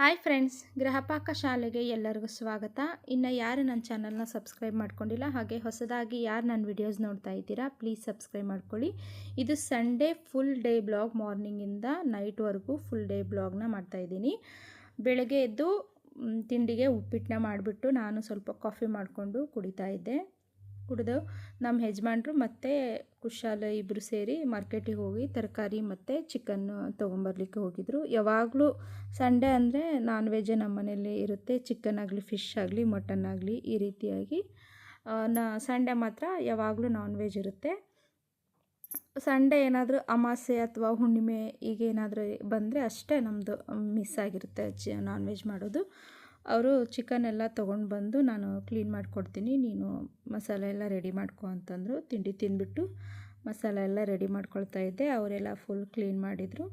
Hi friends Gruhapaka ಶಾಲೆಗೆ ಎಲ್ಲರಿಗೂ ಸ್ವಾಗತ. ಇನ್ನು ಯಾರು ನನ್ನ ಚಾನಲ್ನ ಸಬ್ಸ್ಕ್ರೈಬ್ ಮಾಡ್ಕೊಂಡಿಲ್ಲ, ಹಾಗೆ ಹೊಸದಾಗಿ ಯಾರು ನನ್ನ ವಿಡಿಯೋಸ್ ನೋಡ್ತಾ ಇದ್ದೀರಾ ಪ್ಲೀಸ್ ಸಬ್ಸ್ಕ್ರೈಬ್ ಮಾಡ್ಕೊಳ್ಳಿ. ಇದು ಸಂಡೇ ಫುಲ್ ಡೇ ಬ್ಲಾಗ್ ಮಾರ್ನಿಂಗಿಂದ ನೈಟ್ವರೆಗೂ ಫುಲ್ ಡೇ ಬ್ಲಾಗ್ನ ಮಾಡ್ತಾಯಿದ್ದೀನಿ ಬೆಳಗ್ಗೆ ಎದ್ದು ತಿಂಡಿಗೆ ಉಪ್ಪಿಟ್ಟನ್ನ ಮಾಡಿಬಿಟ್ಟು ನಾನು ಸ್ವಲ್ಪ ಕಾಫಿ ಮಾಡಿಕೊಂಡು ಕುಡಿತಾ ಇದ್ದೆ. ಕುಡಿದು ನಮ್ಮ ಯಜಮಾನ್ರು ಮತ್ತು ಕುಶಾಲ ಇಬ್ಬರು ಸೇರಿ ಮಾರ್ಕೆಟಿಗೆ ಹೋಗಿ ತರಕಾರಿ ಮತ್ತು ಚಿಕನ್ ತೊಗೊಂಬರ್ಲಿಕ್ಕೆ ಹೋಗಿದ್ರು. ಯಾವಾಗಲೂ ಸಂಡೇ ಅಂದರೆ ನಾನ್ ವೆಜ್ಜೇ ನಮ್ಮ ಮನೇಲಿ ಇರುತ್ತೆ. ಚಿಕನ್ ಆಗಲಿ ಫಿಶ್ ಆಗಲಿ ಮಟನ್ ಆಗಲಿ ಈ ರೀತಿಯಾಗಿ ನಾ ಸಂಡೇ ಮಾತ್ರ ಯಾವಾಗಲೂ ನಾನ್ ವೆಜ್ ಇರುತ್ತೆ. ಸಂಡೇ ಏನಾದರೂ ಅಮಾಸೆ ಅಥವಾ ಹುಣ್ಣಿಮೆ ಈಗೇನಾದರೂ ಬಂದರೆ ಅಷ್ಟೇ ನಮ್ಮದು ಮಿಸ್ ಆಗಿರುತ್ತೆ ನಾನ್ ವೆಜ್ ಮಾಡೋದು. ಅವರು ಚಿಕನ್ ಎಲ್ಲ ತೊಗೊಂಡು ಬಂದು ನಾನು ಕ್ಲೀನ್ ಮಾಡಿಕೊಡ್ತೀನಿ. ನೀನು ಮಸಾಲೆ ಎಲ್ಲ ರೆಡಿ ಮಾಡ್ಕೊ ಅಂತಂದರು. ತಿಂಡಿ ತಿಂದ್ಬಿಟ್ಟು ಮಸಾಲೆ ಎಲ್ಲ ರೆಡಿ ಮಾಡ್ಕೊಳ್ತಾ ಇದ್ದೆ. ಅವರೆಲ್ಲ ಫುಲ್ ಕ್ಲೀನ್ ಮಾಡಿದರು.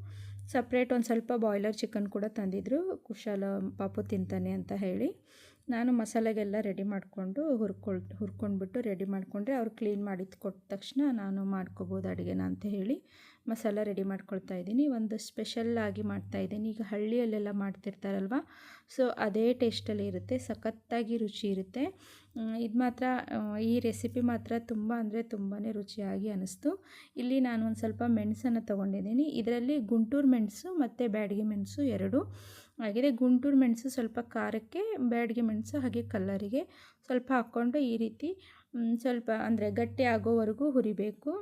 ಸಪ್ರೇಟ್ ಒಂದು ಸ್ವಲ್ಪ ಬಾಯ್ಲರ್ ಚಿಕನ್ ಕೂಡ ತಂದಿದ್ದರು ಕುಶಾಲ ಪಾಪು ತಿಂತಾನೆ ಅಂತ ಹೇಳಿ ನಾನು ಮಸಾಲೆಗೆಲ್ಲ ರೆಡಿ ಮಾಡಿಕೊಂಡು ಹುರ್ಕೊಳ್, ಹುರ್ಕೊಂಡ್ಬಿಟ್ಟು ರೆಡಿ ಮಾಡಿಕೊಂಡ್ರೆ ಅವ್ರು ಕ್ಲೀನ್ ಮಾಡಿದ ಕೊಟ್ಟ ತಕ್ಷಣ ನಾನು ಮಾಡ್ಕೋಬೋದು ಅಡುಗೆನ ಅಂತ ಹೇಳಿ ಮಸಾಲ ರೆಡಿ ಮಾಡ್ಕೊಳ್ತಾ ಇದ್ದೀನಿ. ಒಂದು ಸ್ಪೆಷಲ್ ಆಗಿ ಮಾಡ್ತಾ ಇದ್ದೀನಿ. ಈಗ ಹಳ್ಳಿಯಲ್ಲೆಲ್ಲ ಮಾಡ್ತಿರ್ತಾರಲ್ವ? ಸೊ ಅದೇ ಟೇಸ್ಟಲ್ಲಿ ಇರುತ್ತೆ. ಸಖತ್ತಾಗಿ ರುಚಿ ಇರುತ್ತೆ. ಇದು ಮಾತ್ರ ಈ ರೆಸಿಪಿ ಮಾತ್ರ ತುಂಬ ಅಂದರೆ ತುಂಬಾ ರುಚಿಯಾಗಿ ಅನ್ನಿಸ್ತು ಇಲ್ಲಿ ನಾನು ಒಂದು ಸ್ವಲ್ಪ ಮೆಣಸನ್ನು ತೊಗೊಂಡಿದ್ದೀನಿ. ಇದರಲ್ಲಿ ಗುಂಟೂರು ಮೆಣಸು ಮತ್ತು ಬ್ಯಾಡಗಿ ಮೆಣಸು ಎರಡು. ಆಗಿದೆ ಗುಂಟೂರು ಮೆಣಸು ಸ್ವಲ್ಪ ಖಾರಕ್ಕೆ, ಬ್ಯಾಡಗಿ ಮೆಣಸು ಹಾಗೆ ಕಲ್ಲರಿಗೆ ಸ್ವಲ್ಪ ಹಾಕ್ಕೊಂಡು ಈ ರೀತಿ ಸ್ವಲ್ಪ ಅಂದರೆ ಗಟ್ಟಿ ಆಗೋವರೆಗೂ ಹುರಿಬೇಕು.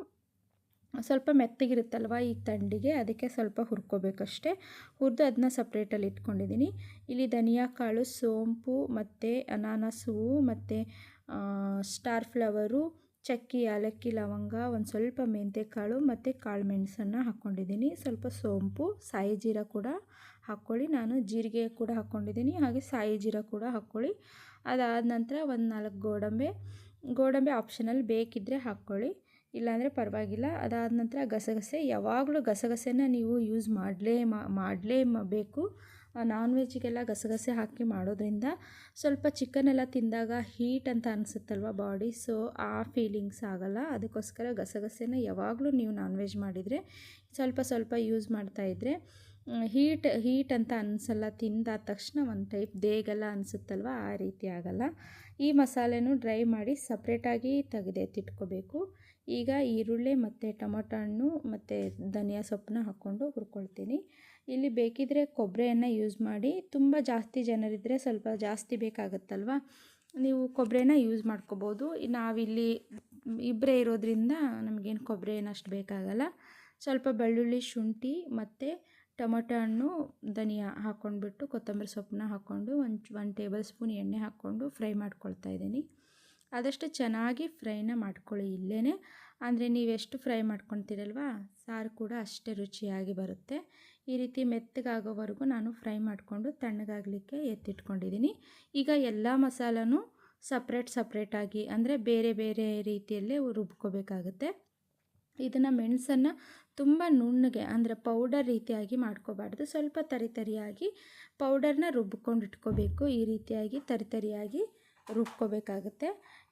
ಸ್ವಲ್ಪ ಮೆತ್ತಗಿರುತ್ತಲ್ವ ಈ ತಂಡಿಗೆ, ಅದಕ್ಕೆ ಸ್ವಲ್ಪ ಹುರ್ಕೋಬೇಕಷ್ಟೆ. ಹುರಿದು ಅದನ್ನ ಸಪ್ರೇಟಲ್ಲಿ ಇಟ್ಕೊಂಡಿದ್ದೀನಿ ಇಲ್ಲಿ ಧನಿಯಾ ಕಾಳು, ಸೋಂಪು ಮತ್ತು ಅನಾನಸ್ ಹೂವು ಮತ್ತು ಸ್ಟಾರ್ ಫ್ಲವರು, ಚಕ್ಕಿ, ಏಲಕ್ಕಿ, ಲವಂಗ, ಒಂದು ಸ್ವಲ್ಪ ಮೆಂತ್ಯಕಾಳು ಮತ್ತು ಕಾಳು ಮೆಣಸನ್ನು ಹಾಕ್ಕೊಂಡಿದ್ದೀನಿ ಸ್ವಲ್ಪ ಸೋಂಪು, ಸಾಯಿ ಜೀರ ಕೂಡ ಹಾಕ್ಕೊಳ್ಳಿ ನಾನು ಜೀರಿಗೆ ಕೂಡ ಹಾಕ್ಕೊಂಡಿದ್ದೀನಿ ಹಾಗೆ ಸಾಯಿ ಜೀರ ಕೂಡ ಹಾಕ್ಕೊಳ್ಳಿ ಅದಾದ ನಂತರ ಒಂದು ನಾಲ್ಕು ಗೋಡಂಬೆ ಗೋಡಂಬೆ ಆಪ್ಷನಲ್ ಬೇಕಿದ್ದರೆ ಹಾಕ್ಕೊಳ್ಳಿ ಇಲ್ಲಾಂದರೆ ಪರವಾಗಿಲ್ಲ. ಅದಾದ ನಂತರ ಗಸಗಸೆ, ಯಾವಾಗಲೂ ಗಸಗಸೆನ ನೀವು ಯೂಸ್ ಮಾಡಲೇ ಮಾಡಲೇ ಬೇಕು. ನಾನ್ ವೆಜ್ಗೆಲ್ಲ ಗಸಗಸೆ ಹಾಕಿ ಮಾಡೋದ್ರಿಂದ ಸ್ವಲ್ಪ ಚಿಕನ್ ಎಲ್ಲ ತಿಂದಾಗ ಹೀಟ್ ಅಂತ ಅನಿಸುತ್ತಲ್ವ ಬಾಡಿ ಸೊ ಆ ಫೀಲಿಂಗ್ಸ್ ಆಗಲ್ಲ. ಅದಕ್ಕೋಸ್ಕರ ಗಸಗಸೆನ ಯಾವಾಗಲೂ ನೀವು ನಾನ್ ವೆಜ್ ಮಾಡಿದರೆ ಸ್ವಲ್ಪ ಸ್ವಲ್ಪ ಯೂಸ್ ಮಾಡ್ತಾಯಿದ್ರೆ ಹೀಟ್ ಹೀಟ್ ಅಂತ ಅನಿಸಲ್ಲ, ತಿಂದಾದ ತಕ್ಷಣ ಒಂದು ಟೈಪ್ ದೇಗೆಲ್ಲ ಅನಿಸುತ್ತಲ್ವ? ಆ ರೀತಿ ಆಗಲ್ಲ. ಈ ಮಸಾಲೆನೂ ಡ್ರೈ ಮಾಡಿ ಸಪ್ರೇಟಾಗಿ ತೆಗೆದೆತ್ತಿಟ್ಕೋಬೇಕು ಈಗ ಈರುಳ್ಳಿ ಮತ್ತು ಟೊಮೊಟೊ ಹಣ್ಣು ಮತ್ತು ಧನಿಯಾ ಸೊಪ್ಪನ್ನ ಹಾಕ್ಕೊಂಡು ಹುರ್ಕೊಳ್ತೀನಿ. ಇಲ್ಲಿ ಬೇಕಿದ್ರೆ ಕೊಬ್ಬರಿಯನ್ನು ಯೂಸ್ ಮಾಡಿ, ತುಂಬ ಜಾಸ್ತಿ ಜನರಿದ್ದರೆ ಸ್ವಲ್ಪ ಜಾಸ್ತಿ ಬೇಕಾಗುತ್ತಲ್ವ? ನೀವು ಕೊಬ್ಬರಿನ ಯೂಸ್ ಮಾಡ್ಕೋಬೋದು. ನಾವಿಲ್ಲಿ ಇಬ್ಬರೇ ಇರೋದ್ರಿಂದ ನಮಗೇನು ಕೊಬ್ಬರಿ ಏನು ಅಷ್ಟು ಬೇಕಾಗಲ್ಲ. ಸ್ವಲ್ಪ ಬೆಳ್ಳುಳ್ಳಿ, ಶುಂಠಿ ಮತ್ತು ಟೊಮೊಟೊ ಹಣ್ಣು, ಧನಿಯಾ ಹಾಕ್ಕೊಂಡ್ಬಿಟ್ಟು ಕೊತ್ತಂಬರಿ ಸೊಪ್ಪನ್ನ ಹಾಕ್ಕೊಂಡು ಒಂದು ಒನ್ ಟೇಬಲ್ ಸ್ಪೂನ್ ಎಣ್ಣೆ ಹಾಕ್ಕೊಂಡು ಫ್ರೈ ಮಾಡ್ಕೊಳ್ತಾ ಇದ್ದೀನಿ. ಆದಷ್ಟು ಚೆನ್ನಾಗಿ ಫ್ರೈನ ಮಾಡ್ಕೊಳ್ಳಿ ಇಲ್ಲೇ ಅಂದರೆ ನೀವೆಷ್ಟು ಫ್ರೈ ಮಾಡ್ಕೊತೀರಲ್ವ ಸಾರು ಕೂಡ ಅಷ್ಟೇ ರುಚಿಯಾಗಿ ಬರುತ್ತೆ. ಈ ರೀತಿ ಮೆತ್ತಗಾಗೋವರೆಗೂ ನಾನು ಫ್ರೈ ಮಾಡಿಕೊಂಡು ತಣ್ಣಗಾಗಲಿಕ್ಕೆ ಎತ್ತಿಟ್ಕೊಂಡಿದ್ದೀನಿ. ಈಗ ಎಲ್ಲ ಮಸಾಲನೂ ಸಪ್ರೇಟ್ ಸಪ್ರೇಟಾಗಿ ಅಂದರೆ ಬೇರೆ ಬೇರೆ ರೀತಿಯಲ್ಲೇ ರುಬ್ಕೋಬೇಕಾಗುತ್ತೆ. ಇದನ್ನು ಮೆಣಸನ್ನು ತುಂಬ ನುಣ್ಣಗೆ, ಅಂದರೆ ಪೌಡರ್ ರೀತಿಯಾಗಿ ಮಾಡ್ಕೋಬಾರ್ದು. ಸ್ವಲ್ಪ ತರಿತರಿಯಾಗಿ ಪೌಡರ್ನ ರುಬ್ಕೊಂಡು ಇಟ್ಕೋಬೇಕು. ಈ ರೀತಿಯಾಗಿ ತರಿ ತರಿಯಾಗಿ ರುಬ್ಕೋಬೇಕಾಗುತ್ತೆ.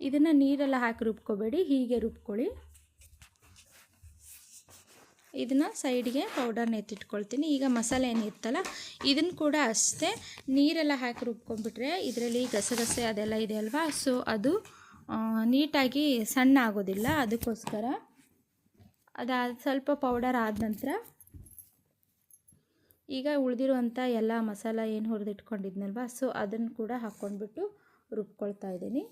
ಇದನ್ನು ನೀರೆಲ್ಲ ಹಾಕಿ ರುಬ್ಕೋಬೇಡಿ. ಹೀಗೆ ರುಬ್ಕೊಳ್ಳಿ. ಇದನ್ನು ಸೈಡ್ಗೆ ಪೌಡರ್ನ ಎತ್ತಿಟ್ಕೊಳ್ತೀನಿ. ಈಗ ಮಸಾಲೆ ಏನಿರ್ತಲ್ಲ ಇದನ್ನು ಕೂಡ ಅಷ್ಟೇ ನೀರೆಲ್ಲ ಹಾಕಿ ರುಬ್ಕೊಂಡ್ಬಿಟ್ರೆ ಇದರಲ್ಲಿ ಗಸಗಸೆ ಅದೆಲ್ಲ ಇದೆ ಅಲ್ವಾ? ಸೊ ಅದು ನೀಟಾಗಿ ಸಣ್ಣ ಆಗೋದಿಲ್ಲ. ಅದಕ್ಕೋಸ್ಕರ ಅದು ಸ್ವಲ್ಪ ಪೌಡರ್ ಆದ ನಂತರ ಈಗ ಉಳಿದಿರುವಂಥ ಎಲ್ಲ ಮಸಾಲ ಏನು ಹುರಿದಿಟ್ಕೊಂಡಿದ್ನಲ್ವ? ಸೊ ಅದನ್ನು ಕೂಡ ಹಾಕ್ಕೊಂಡ್ಬಿಟ್ಟು ರುಬ್ಕೊಳ್ತಾ ಇದ್ದೀನಿ.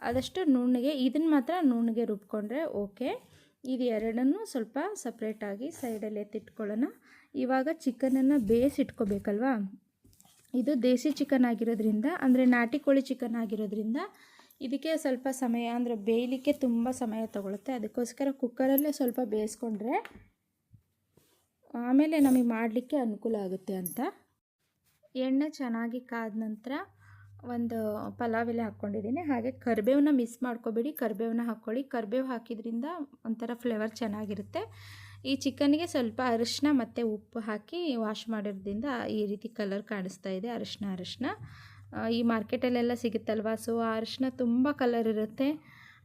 ಆದಷ್ಟು ನುಣ್ಣಗೆ, ಇದನ್ನು ಮಾತ್ರ ನುಣ್ಣಗೆ ರುಬ್ಕೊಂಡ್ರೆ ಓಕೆ. ಇದು ಎರಡನ್ನೂ ಸ್ವಲ್ಪ ಸಪ್ರೇಟಾಗಿ ಸೈಡಲ್ಲಿ ಎತ್ತಿಟ್ಕೊಳ್ಳೋಣ ಇವಾಗ ಚಿಕನನ್ನು ಬೇಯಿಸಿಟ್ಕೋಬೇಕಲ್ವಾ ಇದು ದೇಸಿ ಚಿಕನ್ ಆಗಿರೋದ್ರಿಂದ, ಅಂದರೆ ನಾಟಿ ಕೋಳಿ ಚಿಕನ್ ಆಗಿರೋದ್ರಿಂದ ಇದಕ್ಕೆ ಸ್ವಲ್ಪ ಸಮಯ, ಅಂದರೆ ಬೇಯಲಿಕ್ಕೆ ತುಂಬ ಸಮಯ ತಗೊಳುತ್ತೆ. ಅದಕ್ಕೋಸ್ಕರ ಕುಕ್ಕರಲ್ಲೇ ಸ್ವಲ್ಪ ಬೇಯಿಸ್ಕೊಂಡ್ರೆ ಆಮೇಲೆ ನಮಗೆ ಮಾಡಲಿಕ್ಕೆ ಅನುಕೂಲ ಆಗುತ್ತೆ ಅಂತ. ಎಣ್ಣೆ ಚೆನ್ನಾಗಿ ಕಾದ ನಂತರ ಒಂದು ಪಲಾವ್ ಎಲೆ ಹಾಕ್ಕೊಂಡಿದ್ದೀನಿ. ಹಾಗೆ ಕರಿಬೇವನ್ನ ಮಿಸ್ ಮಾಡ್ಕೋಬೇಡಿ. ಕರಿಬೇವನ್ನ ಹಾಕ್ಕೊಳ್ಳಿ. ಕರಿಬೇವು ಹಾಕಿದ್ರಿಂದ ಒಂಥರ ಫ್ಲೇವರ್ ಚೆನ್ನಾಗಿರುತ್ತೆ. ಈ ಚಿಕನ್ಗೆ ಸ್ವಲ್ಪ ಅರಿಶಿನ ಮತ್ತು ಉಪ್ಪು ಹಾಕಿ ವಾಶ್ ಮಾಡಿರೋದ್ರಿಂದ ಈ ರೀತಿ ಕಲರ್ ಕಾಣಿಸ್ತಾ ಇದೆ. ಅರಿಶಿನ ಅರಿಶಿನ ಈ ಮಾರ್ಕೆಟಲ್ಲೆಲ್ಲ ಸಿಗುತ್ತಲ್ವ? ಸೊ ಆ ಅರಿಶಿನ ತುಂಬ ಕಲರ್ ಇರುತ್ತೆ.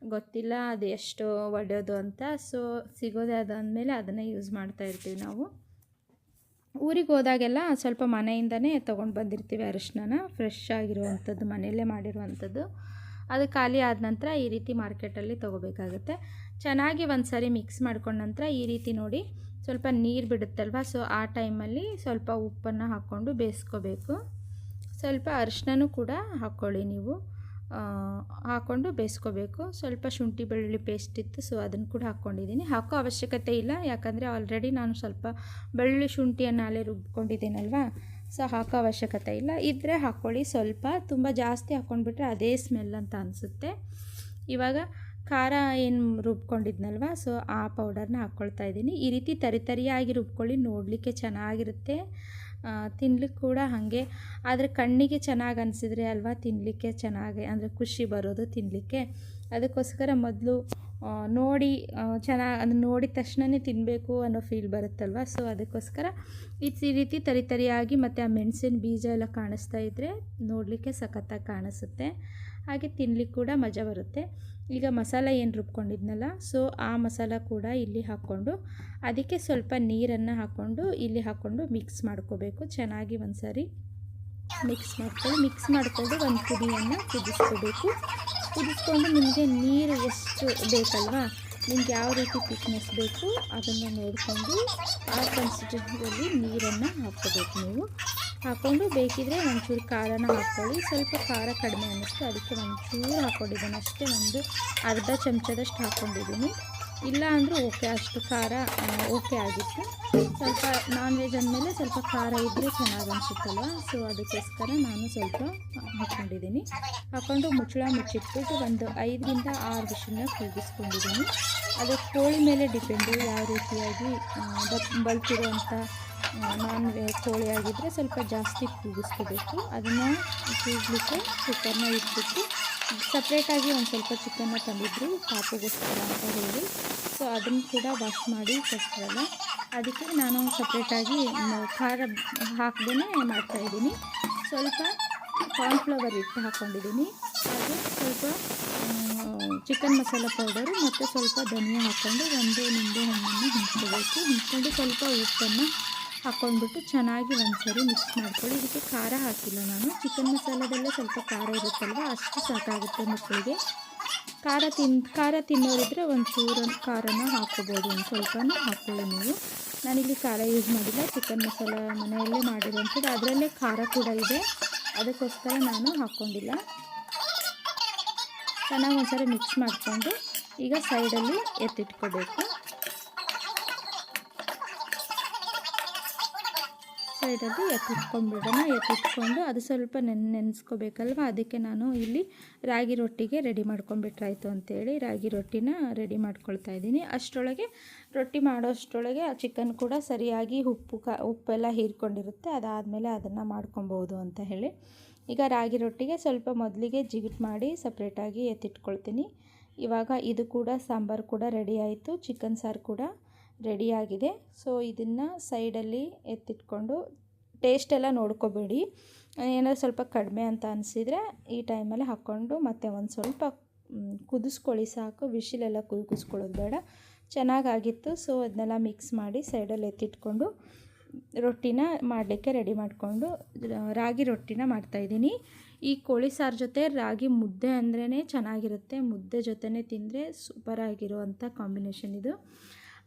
ಗೊತ್ತಿಲ್ಲ ಅದು ಎಷ್ಟು ಒಡೆಯೋದು ಅಂತ. ಸೊ ಸಿಗೋದೇ ಅದಾದಮೇಲೆ ಅದನ್ನೇ ಯೂಸ್ ಮಾಡ್ತಾ ಇರ್ತೀವಿ ನಾವು. ಊರಿಗೆ ಹೋದಾಗೆಲ್ಲ ಸ್ವಲ್ಪ ಮನೆಯಿಂದನೇ ತೊಗೊಂಡು ಬಂದಿರ್ತೀವಿ ಅರಿಶಿನ ಫ್ರೆಶ್ ಆಗಿರುವಂಥದ್ದು, ಮನೆಯಲ್ಲೇ ಮಾಡಿರುವಂಥದ್ದು. ಅದು ಖಾಲಿ ಆದ ನಂತರ ಈ ರೀತಿ ಮಾರ್ಕೆಟಲ್ಲಿ ತೊಗೋಬೇಕಾಗುತ್ತೆ. ಚೆನ್ನಾಗಿ ಒಂದು ಸರಿ ಮಿಕ್ಸ್ ಮಾಡ್ಕೊಂಡ ನಂತರ ಈ ರೀತಿ ನೋಡಿ ಸ್ವಲ್ಪ ನೀರು ಬಿಡುತ್ತಲ್ವ? ಸೊ ಆ ಟೈಮಲ್ಲಿ ಸ್ವಲ್ಪ ಉಪ್ಪನ್ನು ಹಾಕ್ಕೊಂಡು ಬೇಯಿಸ್ಕೋಬೇಕು. ಸ್ವಲ್ಪ ಅರಿಶಿನೂ ಕೂಡ ಹಾಕ್ಕೊಳ್ಳಿ ನೀವು. ಹಾಕ್ಕೊಂಡು ಬೇಯಿಸ್ಕೋಬೇಕು. ಸ್ವಲ್ಪ ಶುಂಠಿ, ಬೆಳ್ಳುಳ್ಳಿ ಪೇಸ್ಟ್ ಇತ್ತು ಸೊ ಅದನ್ನು ಕೂಡ ಹಾಕ್ಕೊಂಡಿದ್ದೀನಿ. ಹಾಕೋ ಅವಶ್ಯಕತೆ ಇಲ್ಲ, ಯಾಕಂದರೆ ಆಲ್ರೆಡಿ ನಾನು ಸ್ವಲ್ಪ ಬೆಳ್ಳುಳ್ಳಿ ಶುಂಠಿಯನ್ನು ಅಲ್ಲೇ ರುಬ್ಕೊಂಡಿದ್ದೀನಲ್ವಾ? ಸೊ ಹಾಕೋ ಅವಶ್ಯಕತೆ ಇಲ್ಲ. ಇದ್ದರೆ ಹಾಕ್ಕೊಳ್ಳಿ. ಸ್ವಲ್ಪ, ತುಂಬ ಜಾಸ್ತಿ ಹಾಕ್ಕೊಂಡ್ಬಿಟ್ರೆ ಅದೇ ಸ್ಮೆಲ್ ಅಂತ ಅನಿಸುತ್ತೆ. ಇವಾಗ ಖಾರ ಏನು ರುಬ್ಕೊಂಡಿದ್ನಲ್ವ? ಸೊ ಆ ಪೌಡರ್ನ ಹಾಕ್ಕೊಳ್ತಾ ಇದ್ದೀನಿ. ಈ ರೀತಿ ತರಿತರಿಯಾಗಿ ರುಬ್ಕೊಳ್ಳಿ, ನೋಡಲಿಕ್ಕೆ ಚೆನ್ನಾಗಿರುತ್ತೆ. ತಿನ್ಲಿಕ್ಕೆ ಕೂಡ ಹಾಗೆ. ಆದರೆ ಕಣ್ಣಿಗೆ ಚೆನ್ನಾಗಿ ಅನಿಸಿದ್ರೆ ಅಲ್ವಾ ತಿನ್ನಲಿಕ್ಕೆ ಚೆನ್ನಾಗಿ, ಅಂದರೆ ಖುಷಿ ಬರೋದು ತಿನ್ನಲಿಕ್ಕೆ ಅದಕ್ಕೋಸ್ಕರ ಮೊದಲು ನೋಡಿ ಚೆನ್ನಾಗಿ ಅದನ್ನ ನೋಡಿದ ತಕ್ಷಣವೇ ತಿನ್ನಬೇಕು ಅನ್ನೋ ಫೀಲ್ ಬರುತ್ತಲ್ವ? ಸೊ ಅದಕ್ಕೋಸ್ಕರ ಈ ರೀತಿ ತರಿ ತರಿಯಾಗಿ ಮತ್ತು ಆ ಮೆಣಸಿನ ಬೀಜ ಎಲ್ಲ ಕಾಣಿಸ್ತಾ ಇದ್ದರೆ ನೋಡಲಿಕ್ಕೆ ಸಖತ್ತಾಗಿ ಕಾಣಿಸುತ್ತೆ. ಹಾಗೆ ತಿನ್ನಲಿಕ್ಕೆ ಕೂಡ ಮಜಾ ಬರುತ್ತೆ. ಈಗ ಮಸಾಲ ಏನು ರುಬ್ಕೊಂಡಿದ್ನಲ್ಲ ಸೊ ಆ ಮಸಾಲ ಕೂಡ ಇಲ್ಲಿ ಹಾಕ್ಕೊಂಡು, ಅದಕ್ಕೆ ಸ್ವಲ್ಪ ನೀರನ್ನು ಹಾಕ್ಕೊಂಡು ಇಲ್ಲಿ ಹಾಕ್ಕೊಂಡು ಮಿಕ್ಸ್ ಮಾಡ್ಕೋಬೇಕು. ಚೆನ್ನಾಗಿ ಒಂದು ಸಾರಿ ಮಿಕ್ಸ್ ಮಾಡ್ಕೊಂಡು ಮಿಕ್ಸ್ ಮಾಡಿಕೊಂಡು ಒಂದು ಕುದಿಯನ್ನು ಕುದಿಸ್ಕೋಬೇಕು. ಕುದಿಸ್ಕೊಂಡು ನಿಮಗೆ ನೀರು ಎಷ್ಟು ಬೇಕಲ್ವಾ, ನಿಮ್ಗೆ ಯಾವ ರೀತಿ ಥಿಕ್ನೆಸ್ ಬೇಕು ಅದನ್ನು ನೋಡಿಕೊಂಡು ಆ ಕನ್ಸಿಸ್ಟೆನ್ಸಿಯಲ್ಲಿ ನೀರನ್ನು ಹಾಕ್ಕೋಬೇಕು ನೀವು. ಹಾಕ್ಕೊಂಡು ಬೇಕಿದ್ರೆ ಒಂಚೂರು ಖಾರನ ಹಾಕ್ಕೊಳ್ಳಿ. ಸ್ವಲ್ಪ ಖಾರ ಕಡಿಮೆ ಅನ್ನಿಸ್ತು. ಅದಕ್ಕೆ ಒಂಚೂರು ಹಾಕ್ಕೊಂಡಿದ್ದೀನಿ ಅಷ್ಟೇ ಒಂದು ಅರ್ಧ ಚಮಚದಷ್ಟು ಹಾಕ್ಕೊಂಡಿದ್ದೀನಿ ಇಲ್ಲ ಅಂದರೂ ಓಕೆ, ಅಷ್ಟು ಖಾರ ಓಕೆ ಆಗಿತ್ತು. ಸ್ವಲ್ಪ ನಾನ್ ವೆಜ್ ಅಂದಮೇಲೆ ಸ್ವಲ್ಪ ಖಾರ ಇದ್ದರೆ ಚೆನ್ನಾಗಿ ಅನಿಸುತ್ತಲ್ಲ ಸೊ ಅದಕ್ಕೋಸ್ಕರ ನಾನು ಸ್ವಲ್ಪ ಹಾಕ್ಕೊಂಡಿದ್ದೀನಿ ಹಾಕ್ಕೊಂಡು ಮುಚ್ಚಳ ಮುಚ್ಚಿಟ್ಬಿಟ್ಟು ಒಂದು ಐದರಿಂದ ಆರು ವಿಷಲನ್ನ ಕೂಗಿಸ್ಕೊಂಡಿದ್ದೀನಿ ಅದು ಕೋಳಿ ಮೇಲೆ ಡಿಪೆಂಡು ಯಾವ ರೀತಿಯಾಗಿ ಬಲ್ತಿರುವಂಥ ನಾನ್ ಕೋಳಿ ಆಗಿದ್ದರೆ ಸ್ವಲ್ಪ ಜಾಸ್ತಿ ಕೂಗಿಸ್ಕೋಬೇಕು. ಅದನ್ನು ಕೂಗಲಿಕ್ಕೆ ಕುಕ್ಕರ್ನ ಇಟ್ಬಿಟ್ಟು ಸಪ್ರೇಟಾಗಿ ಒಂದು ಸ್ವಲ್ಪ ಚಿಕನ್ನ ತಂದಿದ್ರು, ಪಾಪಗೋಸ್ಕರ ಅಂತ ಹೇಳಿ. ಸೊ ಅದನ್ನು ಕೂಡ ವಾಶ್ ಮಾಡಿ ಕಟ್ಟಿರಲ್ಲ ಅದಕ್ಕೆ ನಾನು ಸಪ್ರೇಟಾಗಿ ಖಾರ ಹಾಕ್ದೇ ಮಾಡ್ತಾಯಿದ್ದೀನಿ ಸ್ವಲ್ಪ ಕಾರ್ನ್ಫ್ಲವರ್ ಇಟ್ಟು ಹಾಕ್ಕೊಂಡಿದ್ದೀನಿ ಹಾಗೆ ಸ್ವಲ್ಪ ಚಿಕನ್ ಮಸಾಲ ಪೌಡರು ಮತ್ತು ಸ್ವಲ್ಪ ಧನಿಯಾ ಹಾಕ್ಕೊಂಡು ಒಂದು ನಿಂಬೆ ಹಣ್ಣನ್ನು ಹಿಂಡ್ಕೋಬೇಕು. ಹಿಂಡ್ಕೊಂಡು ಸ್ವಲ್ಪ ಉಪ್ಪನ್ನು ಹಾಕ್ಕೊಂಡ್ಬಿಟ್ಟು ಚೆನ್ನಾಗಿ ಒಂದ್ಸರಿ ಮಿಕ್ಸ್ ಮಾಡ್ಕೊಳ್ಳಿ. ಇದಕ್ಕೆ ಖಾರ ಹಾಕಿಲ್ಲ ನಾನು. ಚಿಕನ್ ಮಸಾಲದಲ್ಲೇ ಸ್ವಲ್ಪ ಖಾರ ಇರುತ್ತಲ್ವ? ಅಷ್ಟು ಸಾಕಾಗುತ್ತೆ ಮಕ್ಕಳಿಗೆ. ಖಾರ ತಿನ್, ಖಾರ ತಿನ್ನೋರಿದ್ರೆ ಒಂಚೂರು ಖಾರನ ಹಾಕ್ಕೋಬೋದು. ಒಂದು ಸ್ವಲ್ಪನೂ ಹಾಕ್ಕೊಳ್ಳಿ ನೀವು. ನಾನಿಲ್ಲಿ ಖಾರ ಯೂಸ್ ಮಾಡಿಲ್ಲ. ಚಿಕನ್ ಮಸಾಲ ಮನೆಯಲ್ಲೇ ಮಾಡಿರುವಂಥದ್ದು. ಅದರಲ್ಲೇ ಖಾರ ಕೂಡ ಇದೆ. ಅದಕ್ಕೋಸ್ಕರ ನಾನು ಹಾಕ್ಕೊಂಡಿಲ್ಲ. ಚೆನ್ನಾಗಿ ಒಂದ್ಸರಿ ಮಿಕ್ಸ್ ಮಾಡಿಕೊಂಡು ಈಗ ಸೈಡಲ್ಲಿ ಎತ್ತಿಟ್ಕೋಬೇಕು. ಸೈಡಲ್ಲಿ ಎತ್ತಿಟ್ಕೊಂಡ್ಬಿಡೋಣ, ಎತ್ತಿಟ್ಕೊಂಡು ಅದು ಸ್ವಲ್ಪ ನೆನ್, ನೆನೆಸ್ಕೋಬೇಕಲ್ವ? ಅದಕ್ಕೆ ನಾನು ಇಲ್ಲಿ ರಾಗಿ ರೊಟ್ಟಿಗೆ ರೆಡಿ ಮಾಡ್ಕೊಂಡ್ಬಿಟ್ರಾಯ್ತು ಅಂತೇಳಿ ರಾಗಿ ರೊಟ್ಟಿನ ರೆಡಿ ಮಾಡ್ಕೊಳ್ತಾ ಇದ್ದೀನಿ. ಅಷ್ಟರೊಳಗೆ ರೊಟ್ಟಿ ಮಾಡೋಷ್ಟರೊಳಗೆ ಆ ಚಿಕನ್ ಕೂಡ ಸರಿಯಾಗಿ ಉಪ್ಪು ಕ, ಉಪ್ಪೆಲ್ಲ ಹೀರ್ಕೊಂಡಿರುತ್ತೆ. ಅದಾದಮೇಲೆ ಅದನ್ನು ಮಾಡ್ಕೊಬೋದು ಅಂತ ಹೇಳಿ. ಈಗ ರಾಗಿ ರೊಟ್ಟಿಗೆ ಸ್ವಲ್ಪ ಮೊದಲಿಗೆ ಜಿಗಿಟ್ ಮಾಡಿ ಸಪ್ರೇಟಾಗಿ ಎತ್ತಿಟ್ಕೊಳ್ತೀನಿ. ಇವಾಗ ಇದು ಕೂಡ ಸಾಂಬಾರು ಕೂಡ ರೆಡಿ ಆಯಿತು. ಚಿಕನ್ ಸಾರು ಕೂಡ ರೆಡಿಯಾಗಿದೆ. ಸೊ, ಇದನ್ನು ಸೈಡಲ್ಲಿ ಎತ್ತಿಟ್ಕೊಂಡು ಟೇಸ್ಟ್ ಎಲ್ಲ ನೋಡ್ಕೋಬೇಡಿ. ಏನಾದ್ರು ಸ್ವಲ್ಪ ಕಡಿಮೆ ಅಂತ ಅನಿಸಿದರೆ ಈ ಟೈಮಲ್ಲಿ ಹಾಕ್ಕೊಂಡು ಮತ್ತೆ ಒಂದು ಸ್ವಲ್ಪ ಕುದಿಸ್ಕೊಳ್ಳಿ ಸಾಕು. ವಿಶಿಲೆಲ್ಲ ಕುದಿಸ್ಕೊಳ್ಳೋದು ಬೇಡ. ಚೆನ್ನಾಗಾಗಿತ್ತು. ಸೊ, ಅದನ್ನೆಲ್ಲ ಮಿಕ್ಸ್ ಮಾಡಿ ಸೈಡಲ್ಲಿ ಎತ್ತಿಟ್ಕೊಂಡು ರೊಟ್ಟಿನ ಮಾಡಲಿಕ್ಕೆ ರೆಡಿ ಮಾಡಿಕೊಂಡು ರಾಗಿ ರೊಟ್ಟಿನ ಮಾಡ್ತಾಯಿದ್ದೀನಿ ಈ ಕೋಳಿ ಸಾರು ಜೊತೆ ರಾಗಿ ಮುದ್ದೆ ಅಂದ್ರೇ ಚೆನ್ನಾಗಿರುತ್ತೆ. ಮುದ್ದೆ ಜೊತೆನೇ ತಿಂದರೆ ಸೂಪರಾಗಿರುವಂಥ ಕಾಂಬಿನೇಷನ್ ಇದು.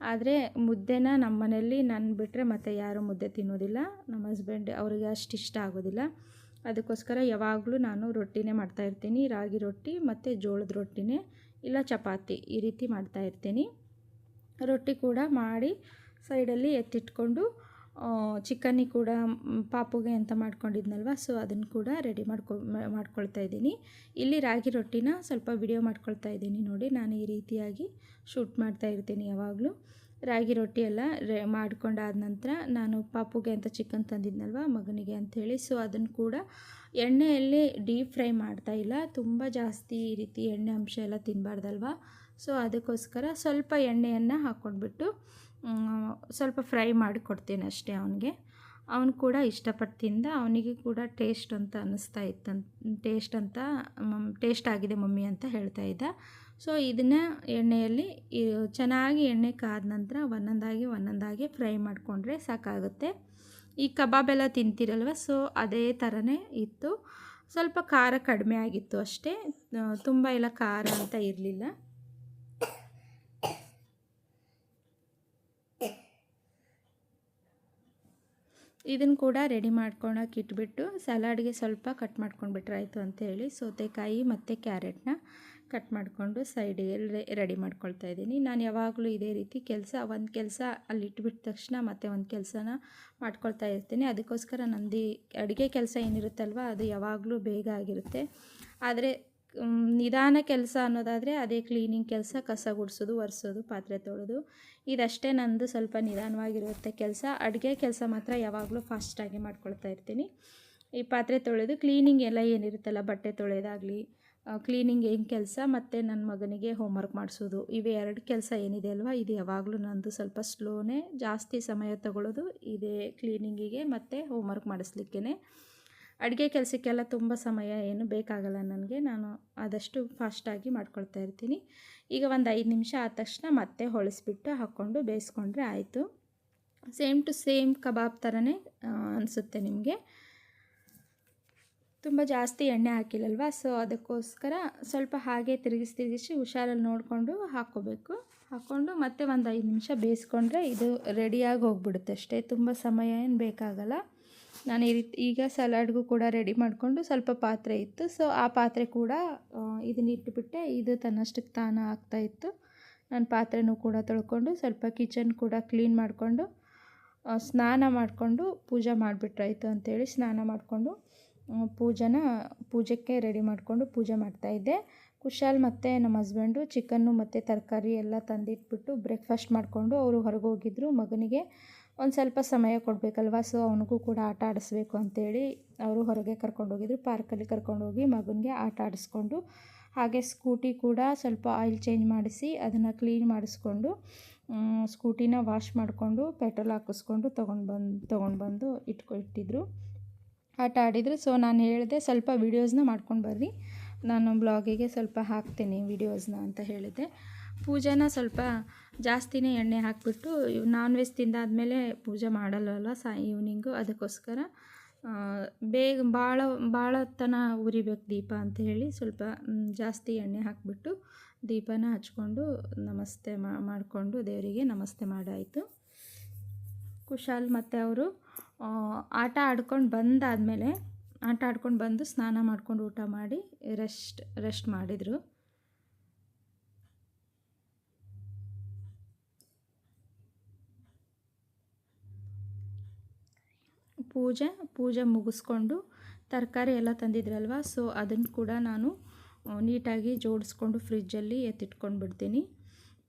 ಆದರೆ ಮುದ್ದೆನ ನಮ್ಮ ಮನೆಯಲ್ಲಿ ನಾನು ಬಿಟ್ಟರೆ ಮತ್ತೆ ಯಾರೂ ಮುದ್ದೆ ತಿನ್ನೋದಿಲ್ಲ. ನಮ್ಮ ಹಸ್ಬೆಂಡ್ ಅವರಿಗೆ ಅಷ್ಟು ಇಷ್ಟ ಆಗೋದಿಲ್ಲ. ಅದಕ್ಕೋಸ್ಕರ ಯಾವಾಗಲೂ ನಾನು ರೊಟ್ಟಿನೇ ಮಾಡ್ತಾಯಿರ್ತೀನಿ ರಾಗಿ ರೊಟ್ಟಿ ಮತ್ತು ಜೋಳದ ರೊಟ್ಟಿನೇ, ಇಲ್ಲ ಚಪಾತಿ ಈ ರೀತಿ ಮಾಡ್ತಾಯಿರ್ತೀನಿ ರೊಟ್ಟಿ ಕೂಡ ಮಾಡಿ ಸೈಡಲ್ಲಿ ಎತ್ತಿಟ್ಕೊಂಡು ಚಿಕನ್ನಿ ಕೂಡ ಪಾಪುಗೆ ಅಂತ ಮಾಡ್ಕೊಂಡಿದ್ನಲ್ವ ಸೊ ಅದನ್ನು ಕೂಡ ರೆಡಿ ಮಾಡ್ಕೊ ಮಾಡ್ಕೊಳ್ತಾ ಇದ್ದೀನಿ. ಇಲ್ಲಿ ರಾಗಿ ರೊಟ್ಟಿನ ಸ್ವಲ್ಪ ವಿಡಿಯೋ ಮಾಡ್ಕೊಳ್ತಾ ಇದ್ದೀನಿ ನೋಡಿ, ನಾನು ಈ ರೀತಿಯಾಗಿ ಶೂಟ್ ಮಾಡ್ತಾ ಇರ್ತೀನಿ ಯಾವಾಗಲೂ. ರಾಗಿ ರೊಟ್ಟಿ ಎಲ್ಲ ರೆ ಮಾಡ್ಕೊಂಡಾದ ನಂತರ ನಾನು ಪಾಪುಗೆ ಅಂತ ಚಿಕನ್ ತಂದಿದ್ನಲ್ವ, ಮಗನಿಗೆ ಅಂಥೇಳಿ ಸೊ ಅದನ್ನು ಕೂಡ ಎಣ್ಣೆಯಲ್ಲಿ ಡೀಪ್ ಫ್ರೈ ಮಾಡ್ತಾ ಇಲ್ಲ. ತುಂಬ ಜಾಸ್ತಿ ಈ ರೀತಿ ಎಣ್ಣೆ ಅಂಶ ಎಲ್ಲ ತಿನ್ನಬಾರ್ದಲ್ವ ಸೊ ಅದಕ್ಕೋಸ್ಕರ ಸ್ವಲ್ಪ ಎಣ್ಣೆಯನ್ನು ಹಾಕ್ಕೊಂಡ್ಬಿಟ್ಟು ಸ್ವಲ್ಪ ಫ್ರೈ ಮಾಡಿ ಕೊಡ್ತೀನಿ ಅಷ್ಟೇ ಅವನಿಗೆ. ಅವನು ಕೂಡ ಇಷ್ಟಪಟ್ಟು ತಿಂದ ಅವನಿಗೆ ಕೂಡ ಟೇಸ್ಟ್ ಅಂತ ಅನ್ನಿಸ್ತಾ ಇತ್ತಂತ ಟೇಸ್ಟ್ ಅಂತ ಟೇಸ್ಟ್ ಆಗಿದೆ ಮಮ್ಮಿ ಅಂತ ಹೇಳ್ತಾ ಇದ್ದ. ಸೊ ಇದನ್ನು ಎಣ್ಣೆಯಲ್ಲಿ ಚೆನ್ನಾಗಿ ಎಣ್ಣೆ ಕಾದ ನಂತರ ಒಂದೊಂದಾಗಿ ಒಂದೊಂದಾಗಿ ಫ್ರೈ ಮಾಡಿಕೊಂಡ್ರೆ ಸಾಕಾಗುತ್ತೆ. ಈ ಕಬಾಬ್ ಎಲ್ಲ ತಿಂತೀರಲ್ವ? ಸೊ ಅದೇ ಥರನೇ ಇತ್ತು. ಸ್ವಲ್ಪ ಖಾರ ಕಡಿಮೆ ಆಗಿತ್ತು ಅಷ್ಟೇ. ತುಂಬ ಎಲ್ಲ ಖಾರ ಅಂತ ಇರಲಿಲ್ಲ. ಇದನ್ನು ಕೂಡ ರೆಡಿ ಮಾಡ್ಕೊಳಕ್ಕೆ ಇಟ್ಬಿಟ್ಟು ಸಲಾಡ್ಗೆ ಸ್ವಲ್ಪ ಕಟ್ ಮಾಡ್ಕೊಂಡ್ಬಿಟ್ರೆ ಆಯಿತು ಅಂತೇಳಿ ಸೌತೆಕಾಯಿ ಮತ್ತು ಕ್ಯಾರೆಟ್ನ ಕಟ್ ಮಾಡಿಕೊಂಡು ಸೈಡಿಗೆ ರೆಡಿ ಮಾಡ್ಕೊಳ್ತಾ ಇದ್ದೀನಿ. ನಾನು ಯಾವಾಗಲೂ ಇದೇ ರೀತಿ ಕೆಲಸ, ಒಂದು ಕೆಲಸ ಅಲ್ಲಿ ಇಟ್ಬಿಟ್ಟ ತಕ್ಷಣ ಮತ್ತೆ ಒಂದು ಕೆಲಸನ ಮಾಡ್ಕೊಳ್ತಾ ಇರ್ತೀನಿ. ಅದಕ್ಕೋಸ್ಕರ ನಂದಿ ಅಡುಗೆ ಕೆಲಸ ಏನಿರುತ್ತಲ್ವ ಅದು ಯಾವಾಗಲೂ ಬೇಗ ಆಗಿರುತ್ತೆ. ಆದರೆ ನಿಧಾನ ಕೆಲಸ ಅನ್ನೋದಾದರೆ ಅದೇ ಕ್ಲೀನಿಂಗ್ ಕೆಲಸ, ಕಸ ಗುಡಿಸೋದು, ಒರೆಸೋದು, ಪಾತ್ರೆ ತೊಳೆದು. ಇದಷ್ಟೇ ನಂದು ಸ್ವಲ್ಪ ನಿಧಾನವಾಗಿರುತ್ತೆ ಕೆಲಸ. ಅಡುಗೆ ಕೆಲಸ ಮಾತ್ರ ಯಾವಾಗಲೂ ಫಾಸ್ಟಾಗಿ ಮಾಡ್ಕೊಳ್ತಾ ಇರ್ತೀನಿ. ಈ ಪಾತ್ರೆ ತೊಳೆದು ಕ್ಲೀನಿಂಗ್ ಎಲ್ಲ ಏನಿರುತ್ತಲ್ಲ, ಬಟ್ಟೆ ತೊಳೆಯೋದಾಗಲಿ ಕ್ಲೀನಿಂಗ್ ಏನು ಕೆಲಸ, ಮತ್ತು ನನ್ನ ಮಗನಿಗೆ ಹೋಮ್ವರ್ಕ್ ಮಾಡಿಸೋದು. ಇವೆ ಎರಡು ಕೆಲಸ ಏನಿದೆ ಅಲ್ವಾ? ಇದು ಯಾವಾಗಲೂ ನಂದು ಸ್ವಲ್ಪ ಸ್ಲೋನೇ ಜಾಸ್ತಿ ಸಮಯ ತಗೊಳ್ಳೋದು ಇದೇ ಕ್ಲೀನಿಂಗಿಗೆ ಮತ್ತು ಹೋಮ್ವರ್ಕ್ ಮಾಡಿಸ್ಲಿಕ್ಕೇ ಅಡುಗೆ ಕೆಲಸಕ್ಕೆಲ್ಲ ತುಂಬ ಸಮಯ ಏನು ಬೇಕಾಗಲ್ಲ ನನಗೆ. ನಾನು ಆದಷ್ಟು ಫಾಸ್ಟಾಗಿ ಮಾಡ್ಕೊಳ್ತಾ ಇರ್ತೀನಿ. ಈಗ ಒಂದು ಐದು ನಿಮಿಷ ಆದ ತಕ್ಷಣ ಮತ್ತೆ ಹೊಳಿಸ್ಬಿಟ್ಟು ಹಾಕ್ಕೊಂಡು ಬೇಯಿಸ್ಕೊಂಡ್ರೆ ಆಯಿತು. ಸೇಮ್ ಟು ಸೇಮ್ ಕಬಾಬ್ ಥರನೇ ಅನಿಸುತ್ತೆ ನಿಮಗೆ. ತುಂಬ ಜಾಸ್ತಿ ಎಣ್ಣೆ ಹಾಕಿಲ್ಲಲ್ವ? ಸೊ ಅದಕ್ಕೋಸ್ಕರ ಸ್ವಲ್ಪ ಹಾಗೆ ತಿರುಗಿಸಿ ತಿರುಗಿಸಿ ಹುಷಾರಲ್ಲಿ ನೋಡಿಕೊಂಡು ಹಾಕ್ಕೋಬೇಕು. ಹಾಕ್ಕೊಂಡು ಮತ್ತೆ ಒಂದು ಐದು ನಿಮಿಷ ಬೇಯಿಸ್ಕೊಂಡ್ರೆ ಇದು ರೆಡಿಯಾಗಿ ಹೋಗ್ಬಿಡುತ್ತೆ ಅಷ್ಟೇ. ತುಂಬ ಸಮಯ ಏನು ಬೇಕಾಗಲ್ಲ. ನಾನು ಈ ರೀತಿ ಈಗ ಸಲಾಡ್ಗೂ ಕೂಡ ರೆಡಿ ಮಾಡಿಕೊಂಡು ಸ್ವಲ್ಪ ಪಾತ್ರೆ ಇತ್ತು. ಸೊ ಆ ಪಾತ್ರೆ ಕೂಡ ಇದನ್ನ ಇಟ್ಟುಬಿಟ್ಟೆ ಇದು ತನ್ನಷ್ಟಕ್ಕೆ ತಾನ ಆಗ್ತಾ ಇತ್ತು. ನಾನು ಪಾತ್ರೆನೂ ಕೂಡ ತೊಳ್ಕೊಂಡು ಸ್ವಲ್ಪ ಕಿಚನ್ ಕೂಡ ಕ್ಲೀನ್ ಮಾಡಿಕೊಂಡು ಸ್ನಾನ ಮಾಡಿಕೊಂಡು ಪೂಜೆ ಮಾಡಿಬಿಟ್ರಾಯ್ತು ಅಂಥೇಳಿ ಸ್ನಾನ ಮಾಡಿಕೊಂಡು ಪೂಜೆನ ಪೂಜೆಗೆ ರೆಡಿ ಮಾಡಿಕೊಂಡು ಪೂಜೆ ಮಾಡ್ತಾಯಿದ್ದೆ ಕುಶಾಲ್ ಮತ್ತು ನಮ್ಮ ಹಸ್ಬೆಂಡು, ಚಿಕನ್ನು ಮತ್ತು ತರಕಾರಿ ಎಲ್ಲ ತಂದಿಟ್ಬಿಟ್ಟು ಬ್ರೇಕ್ಫಾಸ್ಟ್ ಮಾಡಿಕೊಂಡು ಅವರು ಹೊರಗೆ ಹೋಗಿದ್ದರು ಮಗನಿಗೆ. ಒಂದು ಸ್ವಲ್ಪ ಸಮಯ ಕೊಡಬೇಕಲ್ವ? ಸೊ ಅವನಿಗೂ ಕೂಡ ಆಟ ಆಡಿಸ್ಬೇಕು ಅಂತೇಳಿ ಅವರು ಹೊರಗೆ ಕರ್ಕೊಂಡೋಗಿದ್ರು ಪಾರ್ಕಲ್ಲಿ ಕರ್ಕೊಂಡೋಗಿ ಮಗನಿಗೆ ಆಟ ಆಡಿಸ್ಕೊಂಡು ಹಾಗೆ ಸ್ಕೂಟಿ ಕೂಡ ಸ್ವಲ್ಪ ಆಯಿಲ್ ಚೇಂಜ್ ಮಾಡಿಸಿ ಅದನ್ನು ಕ್ಲೀನ್ ಮಾಡಿಸ್ಕೊಂಡು ಸ್ಕೂಟಿನ ವಾಶ್ ಮಾಡಿಕೊಂಡು ಪೆಟ್ರೋಲ್ ಹಾಕಿಸ್ಕೊಂಡು ತೊಗೊಂಡು ಬಂದು ತೊಗೊಂಡು ಬಂದು ಇಟ್ಕೊ, ಇಟ್ಟಿದ್ರು. ಆಟ ಆಡಿದರು. ಸೊ ನಾನು ಹೇಳಿದೆ ಸ್ವಲ್ಪ ವೀಡಿಯೋಸ್ನ ಮಾಡ್ಕೊಂಡು ಬರ್ರಿ. ನಾನು ಬ್ಲಾಗಿಗೆ ಸ್ವಲ್ಪ ಹಾಕ್ತೀನಿ ವೀಡಿಯೋಸ್ನ ಅಂತ ಹೇಳಿದೆ ಪೂಜಾನ ಸ್ವಲ್ಪ ಜಾಸ್ತಿನೇ ಎಣ್ಣೆ ಹಾಕಿಬಿಟ್ಟು ನಾನ್ ವೆಜ್ ತಿಂದಾದಮೇಲೆ ಪೂಜೆ ಮಾಡಲ್ಲವಲ್ಲ ಸಾ ಈವ್ನಿಂಗು ಅದಕ್ಕೋಸ್ಕರ ಬೇಗ ಭಾಳ ಭಾಳ ತನ ಉರಿಬೇಕು ದೀಪ ಅಂತ ಹೇಳಿ ಸ್ವಲ್ಪ ಜಾಸ್ತಿ ಎಣ್ಣೆ ಹಾಕಿಬಿಟ್ಟು ದೀಪನ ಹಚ್ಕೊಂಡು ನಮಸ್ತೆ ಮಾಡಿಕೊಂಡು ದೇವರಿಗೆ ನಮಸ್ತೆ ಮಾಡಾಯಿತು. ಕುಶಾಲ್ ಮತ್ತು ಅವರು ಆಟ ಆಡ್ಕೊಂಡು ಬಂದಾದಮೇಲೆ, ಆಟ ಆಡ್ಕೊಂಡು ಬಂದು ಸ್ನಾನ ಮಾಡ್ಕೊಂಡು ಊಟ ಮಾಡಿ ರೆಸ್ಟ್ ರೆಸ್ಟ್ ಮಾಡಿದರು. ಪೂಜೆ ಪೂಜೆ ಮುಗಿಸ್ಕೊಂಡು ತರಕಾರಿ ಎಲ್ಲ ತಂದಿದ್ರಲ್ವ ಸೊ ಅದನ್ನು ಕೂಡ ನಾನು ನೀಟಾಗಿ ಜೋಡಿಸ್ಕೊಂಡು ಫ್ರಿಜ್ಜಲ್ಲಿ ಎತ್ತಿಟ್ಕೊಂಡು ಬಿಡ್ತೀನಿ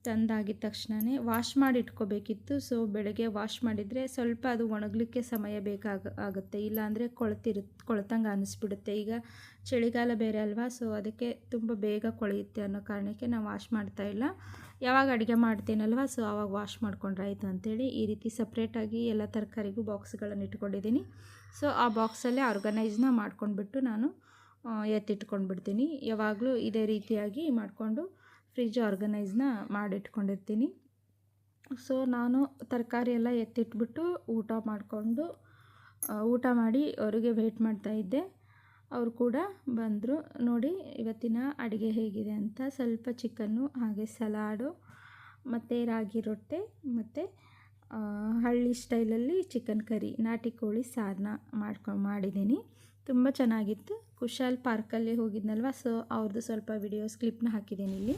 ತಂದಾಗಿದ ತಕ್ಷಣವೇ ವಾಶ್ ಮಾಡಿ ಇಟ್ಕೋಬೇಕಿತ್ತು. ಸೊ ಬೆಳಗ್ಗೆ ವಾಶ್ ಮಾಡಿದರೆ ಸ್ವಲ್ಪ ಅದು ಒಣಗಲಿಕ್ಕೆ ಸಮಯ ಬೇಕಾಗ, ಆಗುತ್ತೆ. ಇಲ್ಲಾಂದರೆ ಕೊಳತಿರು ಕೊಳತಂಗೆ ಅನ್ನಿಸ್ಬಿಡುತ್ತೆ ಈಗ ಚಳಿಗಾಲ ಬೇರೆ ಅಲ್ವಾ ಸೊ ಅದಕ್ಕೆ ತುಂಬ ಬೇಗ ಕೊಳೆಯುತ್ತೆ ಅನ್ನೋ ಕಾರಣಕ್ಕೆ ನಾನು ವಾಶ್ ಮಾಡ್ತಾ ಇಲ್ಲ. ಯಾವಾಗ ಅಡುಗೆ ಮಾಡ್ತೀನಲ್ವ ಸೊ ಆವಾಗ ವಾಶ್ ಮಾಡ್ಕೊಂಡ್ರೆ ಆಯಿತು ಅಂತೇಳಿ ಈ ರೀತಿ ಸಪ್ರೇಟಾಗಿ ಎಲ್ಲ ತರಕಾರಿಗೂ ಬಾಕ್ಸ್ಗಳನ್ನು ಇಟ್ಕೊಂಡಿದ್ದೀನಿ. ಸೊ ಆ ಬಾಕ್ಸಲ್ಲೇ ಆರ್ಗನೈಸ್ನ ಮಾಡ್ಕೊಂಡ್ಬಿಟ್ಟು ನಾನು ಎತ್ತಿಟ್ಕೊಂಡ್ಬಿಡ್ತೀನಿ. ಯಾವಾಗಲೂ ಇದೇ ರೀತಿಯಾಗಿ ಮಾಡಿಕೊಂಡು ಫ್ರಿಜ್ ಆರ್ಗನೈಸ್ನ ಮಾಡಿಟ್ಕೊಂಡಿರ್ತೀನಿ. ಸೊ, ನಾನು ತರಕಾರಿ ಎಲ್ಲ ಎತ್ತಿಟ್ಬಿಟ್ಟು ಊಟ ಮಾಡಿಕೊಂಡು ಊಟ ಮಾಡಿ ಅವರಿಗೆ ವೇಟ್ ಮಾಡ್ತಾಯಿದ್ದೆ ಅವರು ಕೂಡ ಬಂದರು. ನೋಡಿ, ಇವತ್ತಿನ ಅಡುಗೆ ಹೇಗಿದೆ ಅಂತ. ಸ್ವಲ್ಪ ಚಿಕನ್ನು ಹಾಗೆ ಸಲಾಡು ಮತ್ತು ರಾಗಿ ರೊಟ್ಟೆ, ಮತ್ತು ಹಳ್ಳಿ ಸ್ಟೈಲಲ್ಲಿ ಚಿಕನ್ ಕರಿ ನಾಟಿ ಕೋಳಿ ಸಾರನ್ನ ಮಾಡ್ಕೊ, ಮಾಡಿದ್ದೀನಿ. ತುಂಬ ಚೆನ್ನಾಗಿತ್ತು. ಕುಶಾಲ್ ಪಾರ್ಕಲ್ಲಿ ಹೋಗಿದ್ನಲ್ವ? ಸೊ ಅವ್ರದ್ದು ಸ್ವಲ್ಪ ವಿಡಿಯೋಸ್ ಕ್ಲಿಪ್ನ ಹಾಕಿದ್ದೀನಿ ಇಲ್ಲಿ.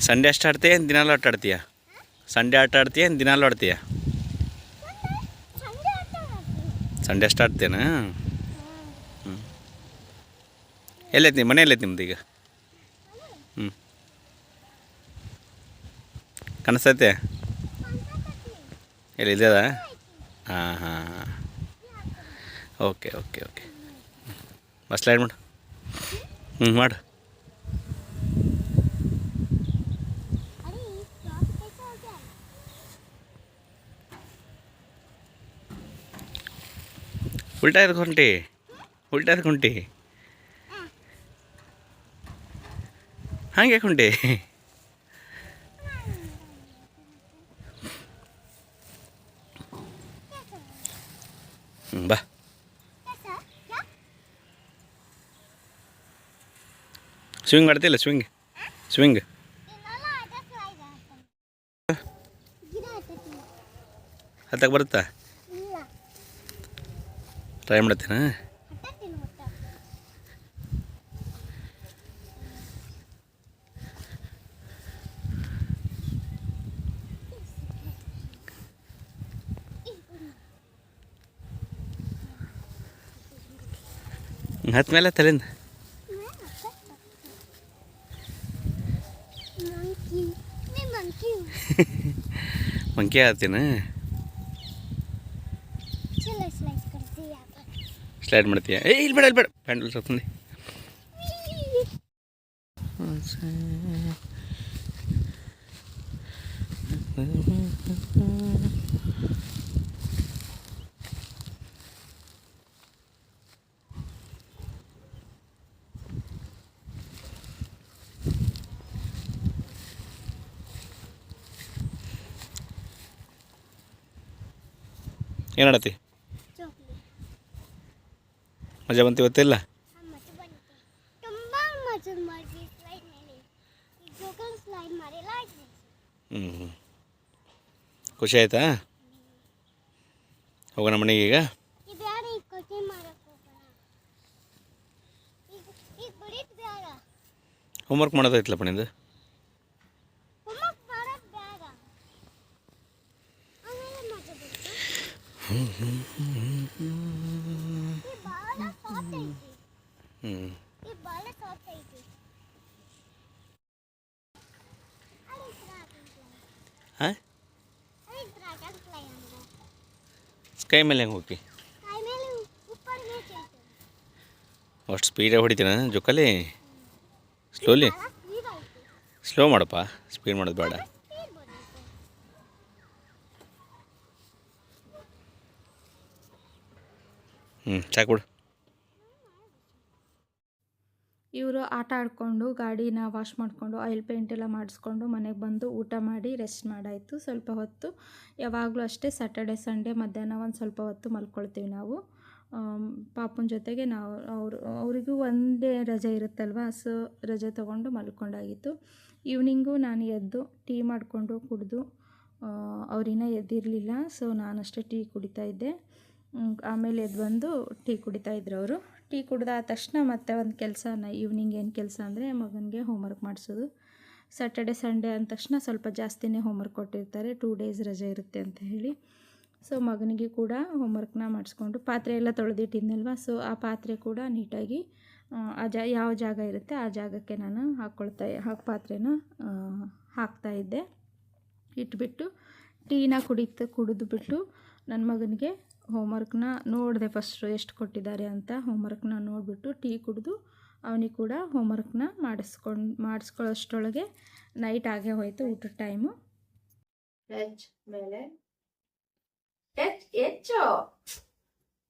ಸಂಡೇ ಅಷ್ಟು ಆಡ್ತೀಯ? ಏನು ದಿನಾಲು ಆಟ ಆಡ್ತೀಯ? ಸಂಡೇ ಆಟ ಆಡ್ತೀಯ? ಏನು ದಿನಾಲು ಆಡ್ತೀಯ? ಸಂಡೇ ಅಷ್ಟು ಆಡ್ತೇನಾ ಎಲ್ಲೈತಿ ನಿಮ್ಮ ಮನೆಯಲ್ಲೈತಿ ನಿಮ್ದು ಈಗ? ಹ್ಞೂ ಕಾಣಿಸ್ತೈತೆ ಎಲ್ಲಿ ಇದೆ ಹಾಂ ಹಾಂ ಹಾಂ. Okay okay okay. Bus slide ಮಾಡು. ಹ್ಞೂ ಮಾಡು. ಉಲ್ಟಾ ಎದಕ್ಕೆ ಹೊಂಟಿ ಉಲ್ಟಾ ಎದಕ್ಕೆ ಹೊಂಟಿ ಹಂಗೆ ಯಾಕೆ ಹೊಂಟಿ ಹ್ಞೂ ಬಾ ಸ್ವಿಂಗ್ ಮಾಡ್ತಿಲ್ಲ ಸ್ವಿಂಗ್ ಸ್ವಿಂಗ್ ಹತ್ತಕ್ಕೆ ಬರುತ್ತಾ ಟ್ರೈ ಮಾಡ್ತೀನಾ? ಹತ್ತ ಮೇಲೆ ತಲೆಯಿಂದ ಮಂಕಿ ಆತೀನ ಸ್ಲೈಡ್ ಮಾಡ್ತೀಯ? ಏ ಇಲ್ಲಿ ಬೇಡ ಇಲ್ಲಿ ಬೇಡ. ಪ್ಯಾಂಡಲ್ ಸ್ವಲ್ಪ ಏನು ಮಾಡತ್ತಿ ಮಜಾ ಬಂತು ಇವತ್ತಿಲ್ಲ? ಹ್ಞೂ ಹ್ಞೂ ಖುಷಿ ಆಯ್ತಾ? ಹೋಗೋಣ ಮನೆಗೆ ಈಗ? ಹೋಮ್ವರ್ಕ್ ಮಾಡೋದೈತಲ್ಲ ನಿಂದು? ಹ್ಞೂ ಹ್ಞೂ ಹ್ಞೂ ಹ್ಞೂ ಸ್ಕೈ ಮೇಲೆ ಹೆಂಗೆ ಹೋಗಿ? ಅಷ್ಟು ಸ್ಪೀಡಾಗಿ ಹೊಡಿತೀನ ಜೋಕಾಲಿ? ಸ್ಲೋಲಿ ಸ್ಲೋ ಮಾಡಪ್ಪ. ಸ್ಪೀಡ್ ಮಾಡೋದು ಬೇಡ. ಹ್ಞೂ ಸಾಕು ಬಿಡು ಇವರು ಆಟ ಆಡಿಕೊಂಡು ಗಾಡಿನ ವಾಶ್ ಮಾಡಿಕೊಂಡು ಆಯಿಲ್ ಪೇಂಟ್ ಎಲ್ಲ ಮಾಡಿಸ್ಕೊಂಡು ಮನೆಗೆ ಬಂದು ಊಟ ಮಾಡಿ ರೆಸ್ಟ್ ಮಾಡಾಯಿತು. ಸ್ವಲ್ಪ ಹೊತ್ತು, ಯಾವಾಗಲೂ ಅಷ್ಟೇ ಸ್ಯಾಟರ್ಡೆ ಸಂಡೇ ಮಧ್ಯಾಹ್ನ ಒಂದು ಸ್ವಲ್ಪ ಹೊತ್ತು ಮಲ್ಕೊಳ್ತೀವಿ ನಾವು. ಪಾಪನ ಜೊತೆಗೆ ನಾವು, ಅವರು, ಅವರಿಗೂ ಒಂದೇ ರಜೆ ಇರುತ್ತಲ್ವ, ಸೊ ರಜೆ ತೊಗೊಂಡು ಮಲ್ಕೊಂಡಾಗಿತ್ತು. ಈವ್ನಿಂಗು ನಾನು ಎದ್ದು ಟೀ ಮಾಡಿಕೊಂಡು ಕುಡಿದು ಅವರಿನ್ನ ಎದ್ದಿರಲಿಲ್ಲ, ಸೊ ನಾನಷ್ಟೇ ಟೀ ಕುಡಿತಾ ಇದ್ದೆ. ಆಮೇಲೆ ಎದ್ದು ಬಂದು ಟೀ ಕುಡಿತಾ ಇದ್ರು ಅವರು. ಟೀ ಕುಡ್ದಾದ ತಕ್ಷಣ ಮತ್ತೆ ಒಂದು ಕೆಲಸ ಈವ್ನಿಂಗ್ ಏನು ಕೆಲಸ ಅಂದರೆ ಮಗನಿಗೆ ಹೋಮ್ವರ್ಕ್ ಮಾಡಿಸೋದು. ಸ್ಯಾಟರ್ಡೆ ಸಂಡೇ ಅಂದ ತಕ್ಷಣ ಸ್ವಲ್ಪ ಜಾಸ್ತಿನೇ ಹೋಮ್ವರ್ಕ್ ಕೊಟ್ಟಿರ್ತಾರೆ. ಟೂ ಡೇಸ್ ರಜೆ ಇರುತ್ತೆ ಅಂತ ಹೇಳಿ. ಸೊ ಮಗನಿಗೆ ಕೂಡ ಹೋಮ್ವರ್ಕ್ನ ಮಾಡಿಸ್ಕೊಂಡು ಪಾತ್ರೆ ಎಲ್ಲ ತೊಳೆದಿಟ್ಟಿದ್ನಲ್ವ? ಸೊ ಆ ಪಾತ್ರೆ ಕೂಡ ನೀಟಾಗಿ ಆ, ಜಾ ಯಾವ ಜಾಗ ಇರುತ್ತೆ ಆ ಜಾಗಕ್ಕೆ ನಾನು ಹಾಕ್ಕೊಳ್ತಾ ಹಾಕಿ ಪಾತ್ರೆನ ಹಾಕ್ತಾಯಿದ್ದೆ ಇಟ್ಬಿಟ್ಟು ಟೀನ ಕುಡಿತ ಕುಡಿದ್ಬಿಟ್ಟು ನನ್ನ ಮಗನಿಗೆ ಹೋಮ್ವರ್ಕ್ನ ನೋಡಿದೆ ಫಸ್ಟು ಎಷ್ಟು ಕೊಟ್ಟಿದ್ದಾರೆ ಅಂತ ಹೋಮ್ವರ್ಕ್ನ ನೋಡಿಬಿಟ್ಟು ಟೀ ಕುಡಿದು ಅವನಿಗೆ ಕೂಡ ಹೋಮ್ವರ್ಕ್ನ ಮಾಡಿಸ್ಕೊಂಡು, ಮಾಡಿಸ್ಕೊಳ್ಳೋಷ್ಟೊಳಗೆ ನೈಟ್ ಆಗೇ ಹೋಯಿತು ಊಟದ ಟೈಮು ಟಚ್ ಮೇಲೆ ಹೆಚ್ ಹೆಚ್ಚು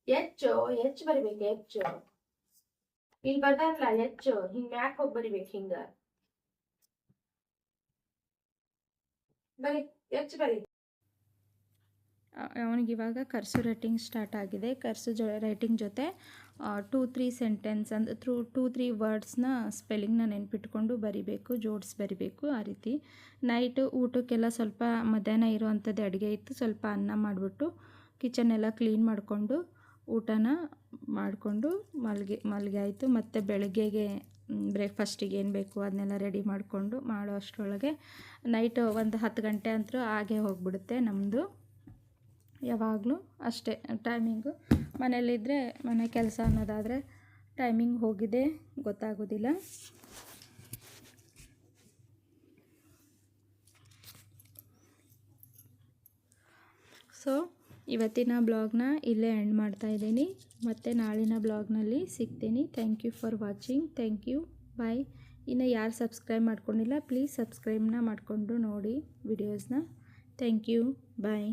ಹೆಚ್ಚು ಹೆಚ್ಚು ಬರಿಬೇಕು, ಹೆಚ್ಚು. ಇಲ್ಲಿ ಬರ್ದಾರಲ್ಲ ಹೆಚ್ಚು, ಹಿಂಗೆ ಮ್ಯಾಕ್ ಹೋಗಿ ಬರಿಬೇಕು ಹಿಂಗೆ. ಬರಿ, ಹೆಚ್ಚು ಬರಿ. ಅವನಿಗೆ ಇವಾಗ ಕರ್ಸು ರೈಟಿಂಗ್ ಸ್ಟಾರ್ಟ್ ಆಗಿದೆ. ಕರ್ಸು ಜೊ ರೈಟಿಂಗ್ ಜೊತೆ ಟೂ ತ್ರೀ ಸೆಂಟೆನ್ಸ್ ಅಂದ್ರೆ ತ್ರೂ ಟೂ ತ್ರೀ ವರ್ಡ್ಸ್ನ ಸ್ಪೆಲ್ಲಿಂಗ್ನ ನೆನ್ಪಿಟ್ಕೊಂಡು ಬರಿಬೇಕು, ಜೋಡಿಸಿ ಬರಿಬೇಕು ಆ ರೀತಿ. ನೈಟು ಊಟಕ್ಕೆಲ್ಲ ಸ್ವಲ್ಪ ಮಧ್ಯಾಹ್ನ ಇರೋವಂಥದ್ದು ಅಡುಗೆ ಇತ್ತು, ಸ್ವಲ್ಪ ಅನ್ನ ಮಾಡಿಬಿಟ್ಟು ಕಿಚನ್ ಎಲ್ಲ ಕ್ಲೀನ್ ಮಾಡಿಕೊಂಡು ಊಟನ ಮಾಡಿಕೊಂಡು ಮಲ್ಗೆ ಮಲ್ಗೆ ಆಯಿತು. ಮತ್ತು ಬೆಳಗ್ಗೆಗೆ ಬ್ರೇಕ್ಫಾಸ್ಟಿಗೆ ಏನು ಬೇಕು ಅದನ್ನೆಲ್ಲ ರೆಡಿ ಮಾಡಿಕೊಂಡು, ಮಾಡೋ ಅಷ್ಟರೊಳಗೆ ನೈಟ್ ಒಂದು ಹತ್ತು ಗಂಟೆ ಅಂತೂ ಹಾಗೆ ಹೋಗ್ಬಿಡುತ್ತೆ ನಮ್ಮದು ಯಾವಾಗಲೂ ಅಷ್ಟೇ ಟೈಮಿಂಗು ಮನೇಲಿದ್ದರೆ ಮನೆ ಕೆಲಸ ಅನ್ನೋದಾದರೆ ಟೈಮಿಂಗ್ ಹೋಗಿದೆ, ಗೊತ್ತಾಗೋದಿಲ್ಲ. ಸೊ ಇವತ್ತಿನ ಬ್ಲಾಗ್ನ ಇಲ್ಲೇ ಎಂಡ್ ಮಾಡ್ತಾ ಇದ್ದೀನಿ. ಮತ್ತು ನಾಳಿನ ಬ್ಲಾಗ್ನಲ್ಲಿ ಸಿಗ್ತೀನಿ. Thank you for watching thank you bye ಇನ್ನು ಯಾರು ಸಬ್ಸ್ಕ್ರೈಬ್ ಮಾಡ್ಕೊಂಡಿಲ್ಲ ಪ್ಲೀಸ್ ಸಬ್ಸ್ಕ್ರೈಬ್ನ ಮಾಡಿಕೊಂಡು ನೋಡಿ ವಿಡಿಯೋಸ್ನ ಥ್ಯಾಂಕ್ ಯು ಬಾಯ್